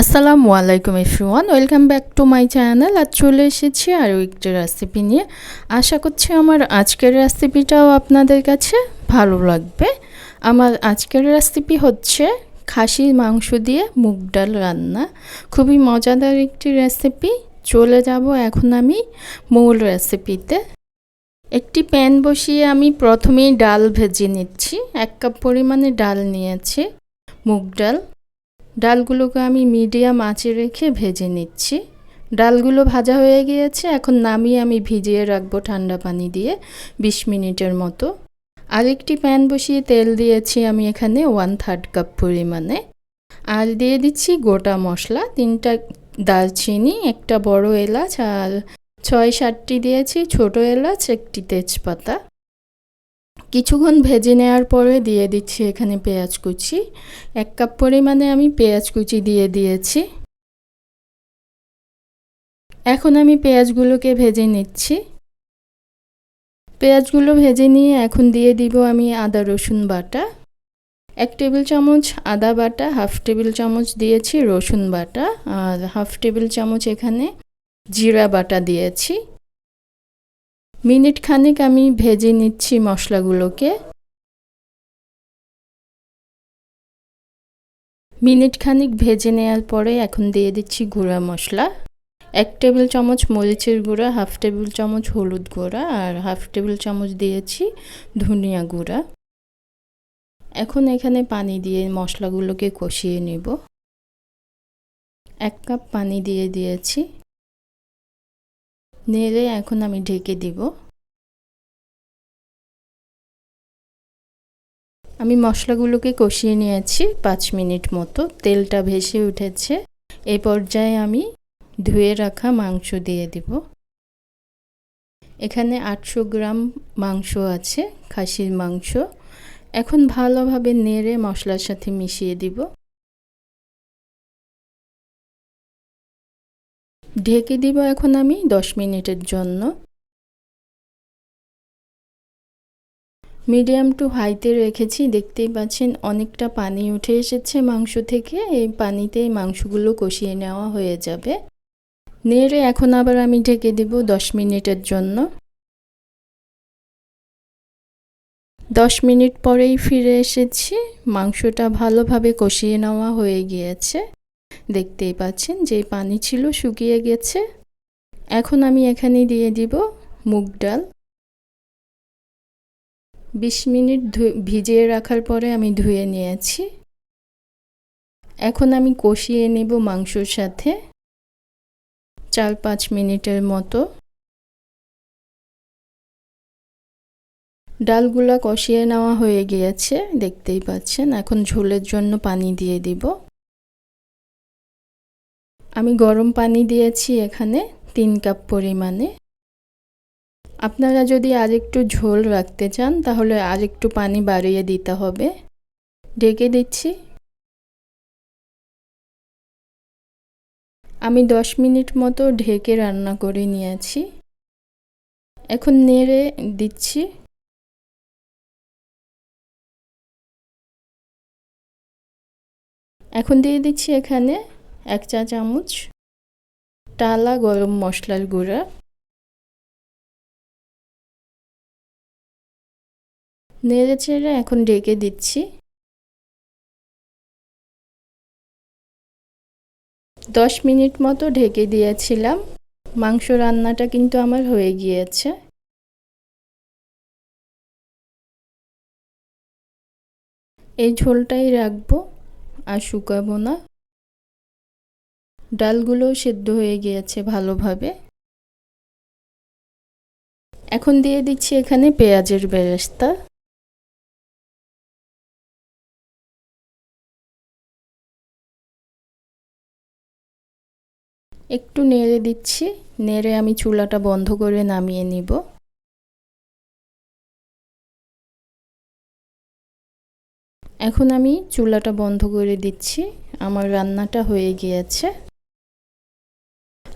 আসসালামু আলাইকুম everyone, welcome back to my channel. আজ চলে এসেছি আরও একটি রেসিপি নিয়ে। আশা করছি আমার আজকের রেসিপিটাও আপনাদের কাছে ভালো লাগবে। আমার আজকের রেসিপি হচ্ছে খাসির মাংস দিয়ে মুগ ডাল রান্না। খুবই মজাদার একটি রেসিপি চলে যাব এখন আমি মূল রেসিপিতে একটি প্যান বসিয়ে আমি প্রথমেই ডাল ভেজে নিচ্ছি। এক কাপ পরিমাণে ডাল নিয়েছি, মুগ ডাল। ডালগুলোকে আমি মিডিয়াম আঁচে রেখে ভেজে নিচ্ছি। ডালগুলো ভাজা হয়ে গিয়েছে, এখন নামিয়ে আমি ভিজিয়ে রাখব ঠান্ডা পানি দিয়ে বিশ মিনিটের মতো। আরেকটি প্যান বসিয়ে তেল দিয়েছি আমি এখানে ওয়ান থার্ড কাপ পরিমাণে। আর দিয়ে দিচ্ছি গোটা মশলা, তিনটা দারচিনি, একটা বড় এলাচ আর ছয় সাতটি দিয়েছি ছোট এলাচ, একটি তেজপাতা। কিছুক্ষণ ভেজে নেওয়ার পরে দিয়ে দিচ্ছি এখানে পেঁয়াজ কুচি। এক কাপ পরিমাণে আমি পেঁয়াজ কুচি দিয়ে দিয়েছি। এখন আমি পেঁয়াজগুলোকে ভেজে নিচ্ছি। পেঁয়াজগুলো ভেজে নিয়ে এখন দিয়ে দিব আমি আদা রসুন বাটা। এক টেবিল চামচ আদা বাটা, হাফ টেবিল চামচ দিয়েছি রসুন বাটা, আর হাফ টেবিল চামচ এখানে জিরা বাটা দিয়েছি। মিনিট খানেক আমি ভেজে নিচ্ছি মশলাগুলোকে। মিনিট খানিক ভেজে নেওয়ার পরে এখন দিয়ে দিচ্ছি গুঁড়া মশলা। এক টেবিল চামচ মরিচের গুঁড়া, হাফ টেবিল চামচ হলুদ গুঁড়া আর হাফ টেবিল চামচ দিয়েছি ধনিয়া গুঁড়া। এখন এখানে পানি দিয়ে মশলাগুলোকে কষিয়ে নেব। এক কাপ পানি দিয়ে দিয়েছি। নেড়ে এখন আমি ঢেকে দিব। আমি মশলাগুলোকে কষিয়ে নিয়েছি পাঁচ মিনিট মতো। তেলটা ভেসে উঠেছে। এ পর্যায়ে আমি ধুয়ে রাখা মাংস দিয়ে দিব। এখানে আটশো গ্রাম মাংস আছে, খাসির মাংস। এখন ভালোভাবে নেড়ে মশলার সাথে মিশিয়ে দিব। ঢেকে দিব এখন আমি দশ মিনিটের জন্য। মিডিয়াম টু হাইতে রেখেছি, দেখতেই পাচ্ছেন অনেকটা পানি উঠে এসেছে মাংস থেকে, এই পানিতেই মাংসগুলো কষিয়ে নেওয়া হয়ে যাবে। নেড়ে এখন আবার আমি ঢেকে দিব দশ মিনিটের জন্য। দশ মিনিট পরেই ফিরে এসেছি, মাংসটা ভালোভাবে কষিয়ে নেওয়া হয়ে গিয়েছে। দেখতেই পাচ্ছেন যে পানি ছিল, শুকিয়ে গেছে। এখন আমি এখানে দিয়ে দিব মুগ ডাল। বিশ মিনিট ভিজিয়ে রাখার পরে আমি ধুয়ে নিয়েছি। এখন আমি কষিয়ে নেব মাংসর সাথে চার পাঁচ মিনিটের মতো। ডালগুলা কষিয়ে নেওয়া হয়ে গিয়েছে, দেখতেই পাচ্ছেন। এখন ঝোলের জন্য পানি দিয়ে দিব। আমি গরম পানি দিয়েছি এখানে তিন কাপ পরিমাণে। আপনারা যদি আরেকটু ঝোল রাখতে চান, তাহলে আরেকটু পানি বাড়িয়ে দিতে হবে। ঢেকে দিচ্ছি। আমি দশ মিনিট মতো ঢেকে রান্না করে নিয়েছি। এখন নেড়ে দিচ্ছি। এখন দিয়ে দিচ্ছি এখানে এক চা চামচ টালা গরম মশলার গুঁড়া, নেড়ে চেড়ে এখন ডেকে দিচ্ছি। দশ মিনিট মতো ঢেকে দিয়েছিলাম। মাংস রান্নাটা কিন্তু আমার হয়ে গিয়েছে। এই ঝোলটাই রাখব আর শুকাবো না। ডালগুলোও সেদ্ধ হয়ে গিয়েছে ভালোভাবে। এখন দিয়ে দিচ্ছি এখানে পেঁয়াজের বেরেস্তা। একটু নেড়ে দিচ্ছি, নেড়ে আমি চুলাটা বন্ধ করে নামিয়ে নিব। এখন আমি চুলাটা বন্ধ করে দিচ্ছি, আমার রান্নাটা হয়ে গিয়েছে।